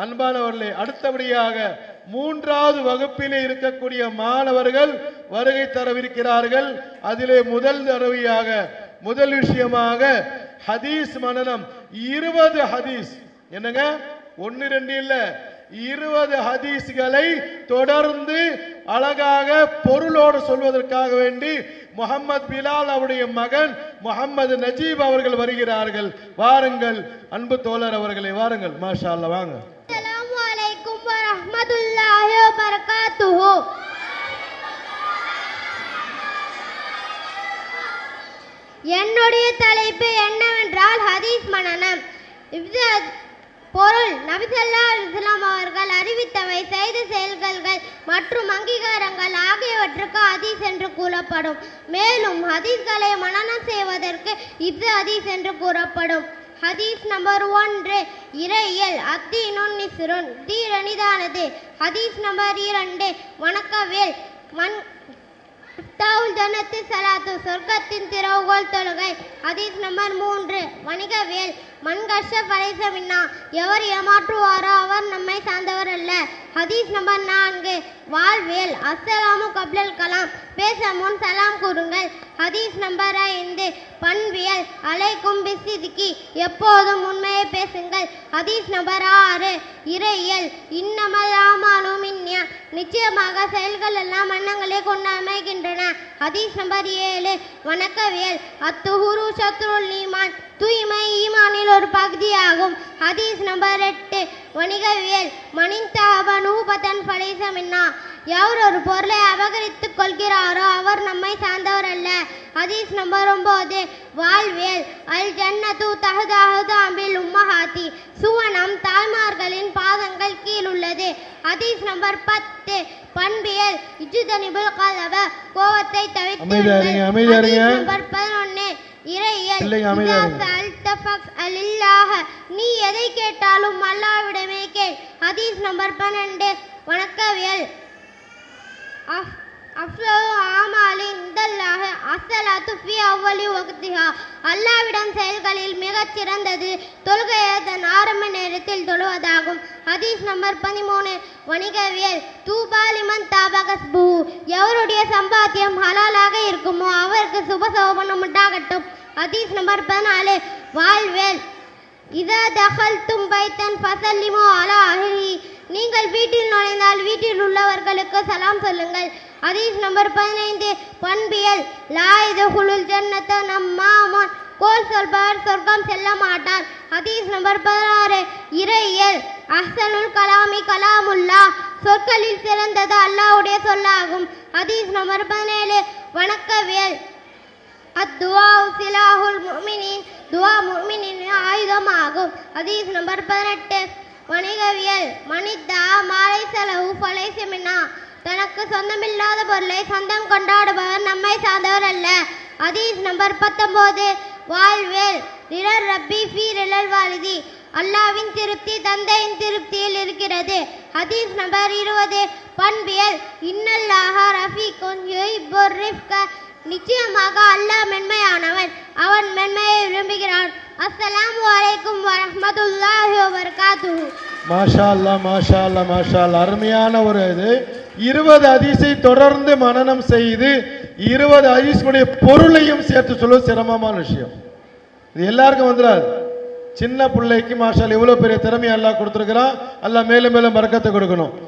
அன்பானவர்களே அடுத்தபடியாக மூன்றாவது வகுப்பிலே இருக்கக்கூடிய மாணவர்கள் வருகை தரவிருக்கிறார்கள். அதிலே முதல் தடவையாக முதல் விஷயமாக ஹதீஸ் மனநம் இருபது ஹதீஸ். என்னங்க? ஒன்னு ரெண்டு இல்ல. இருபது ஹதீஸ்களை தொடர்ந்து அழகாக பொருளோடு சொல்வதற்காக வேண்டி முகமது பிலால் அவருடைய மகன் முகமது நஜீப் அவர்கள் வருகிறார்கள். வாருங்கள் அன்பு தோழர் அவர்களை வாருங்கள். மாஷா வாங்க. அலைக்கும் வபரகாத்துஹு. என்னுடைய தலைப்பு என்னவென்றால் ஹதீஸ் மனனம். இது பொருள். நபிசல்லா இஸ்லாம் அவர்கள் அறிவித்தவை செய்த செயல்கள் மற்றும் அங்கீகாரங்கள் ஆகியவற்றுக்கு ஹதீஸ் என்று கூறப்படும். மேலும் ஹதீஸ்களை மனநம் செய்வதற்கு இது ஹதீஸ் என்று கூறப்படும். ஹதீஸ் நம்பர் ஒன்று இறையல் அத்தீனுன் நிசுருன் தீரனிதானது ஹதீஸ் நம்பர் இரண்டு வணக்கவேல் மண் தாவுல் ஜன்னத்து சலாத்து சொர்க்கத்தின் திறவுகோல் தொழுகை. ஹதீஸ் நம்பர் மூன்று வணிகவேல் மண்கஷ படைசமின்னா எவர் ஏமாற்றுவாரோ அவர் நம்மை ஹதீஸ் நம்பர் நான்கு. வாழ்வியல். அஸ்ஸலாமு கப்லல் கலாம். பேச முன் சலாம் கூறுங்கள். ஹதீஸ் நம்பர் ஐந்து. பண்பியல். அலைக்கும் பிசிதிக்கி எப்போதும் உண்மையை பேசுங்கள். ஹதீஸ் நம்பர் ஆறு. இறையியல். இன்னமல் ஆமாலும் இன்யா. நிச்சயமாக செயல்கள் எல்லாம் எண்ணங்களே கொண்டு அமைகின்றன ஹதீஸ் நம்பர் ஏழு. வணக்கவியல். அத்துஹுரு சத்ருல் ஈமான். தூய்மை ஈமானில் ஒரு பகுதியாகும். ஹதீஸ் நம்பர் எட்டு. வணிகவியல். மன எவர் ஒரு பொருளை அபகரித்துக் கொள்கிறாரோ அவர் நம்மை சார்ந்தவர் அல்ல. ஹதீஸ் நம்பர் ஒன்பது வாழ்வியல் அல் ஜன்னத்து தஹதாஹது அம்பில் உம்மஹாத்தி. சுவனம் தாய்மார்களின் பாதங்கள் கீழ் உள்ளது ஹதீஸ் நம்பர் பத்து பண்பியல். இஜுதனிபுல் கலவ கோவத்தை. ஹதீஸ் நம்பர் இல்லாஹ. நீ எதை கேட்டாலும் அல்லாஹ்விடமே கேள். ஹதீஸ் நம்பர் பன்னெண்டு வணக்கவியல். அஃப்- ஆமாலி இந்தல்லாஹ அஸ்ஸலாத்து ஃபி அவ்வலி வக்திஹா அல்லாஹ்விடம் செயல்களில் மிகச் சிறந்தது தொழுகையை தன் ஆரம்ப நேரத்தில் தொழுவதாகும். ஹதீஸ் நம்பர் பதிமூணு வணிகவியல். தூபாலிமன் தாபகஸ்பு. எவருடைய சம்பாத்தியம் ஹலாலாக இருக்குமோ அவருக்கு சுபசோபனம் உண்டாகட்டும். ஹதீஸ் நம்பர் பதினாலு வாழ்வேல் இதா தகல் தும்பைத்தன் பசல்லிமோ அலா அஹ்லி. நீங்கள் வீட்டில் நுழைந்தால் வீட்டில் உள்ளவர்களுக்கு சலாம் சொல்லுங்கள். அதீஸ் நம்பர் பதினைந்து பண்பியல் லா ஜன்னத்தை நம் நம்மாமன் கோல் சொல்பவர் சொர்க்கம் செல்ல மாட்டார். ஹதீஸ் நம்பர் பதினாறு இறையியல் அஹ்சனுல் கலாமி கலாமுல்லா. சொற்களில் சிறந்தது அல்லாவுடைய சொல்லாகும். ஹதீஸ் நம்பர் பதினேழு வணக்கவியல். அத்துவா சிலாஹுல் முமினின். துவா முமினின் ஆயுதமாகும். ஹதீஸ் நம்பர் பதினெட்டு வணிகவியல் மனிதா மாலை செலவு பலை செமினா. தனக்கு சொந்தமில்லாத பொருளை சொந்தம் கொண்டாடுபவர் நம்மை சார்ந்தவர் அல்ல. அதீஸ் நம்பர் பத்தொன்பது வாழ்வேல் நிழல் ரப்பி ஃபீ நிழல் வாலிதி. அல்லாவின் திருப்தி தந்தையின் திருப்தியில் இருக்கிறது. ஹதீஸ் நம்பர் இருபது பண்பியல் இன்னல்லாக ரஃபீக்குன் நிச்சயமாக அல்லாஹ் மென்மையானவன். அவன் மென்மையை விரும்புகிறான். அஸ்ஸலாம் வலைக்கும் வரஹ்மத்துல்லாஹி. வபரகாத்துஹு மாஷா அல்லா மாஷா அல்லா மாஷா அல்லா அருமையான ஒரு இது. இருபது அதிசை தொடர்ந்து மனனம் செய்து இருபது அதிசனுடைய பொருளையும் சேர்த்து சொல்வது சிரமமான விஷயம். இது எல்லாருக்கும் வந்துடாது. சின்ன பிள்ளைக்கு மாஷால் எவ்வளோ பெரிய திறமையை அல்லாஹ் கொடுத்துருக்கிறான். மேலும் மேலும் மறக்கத்தை கொடுக்கணும்.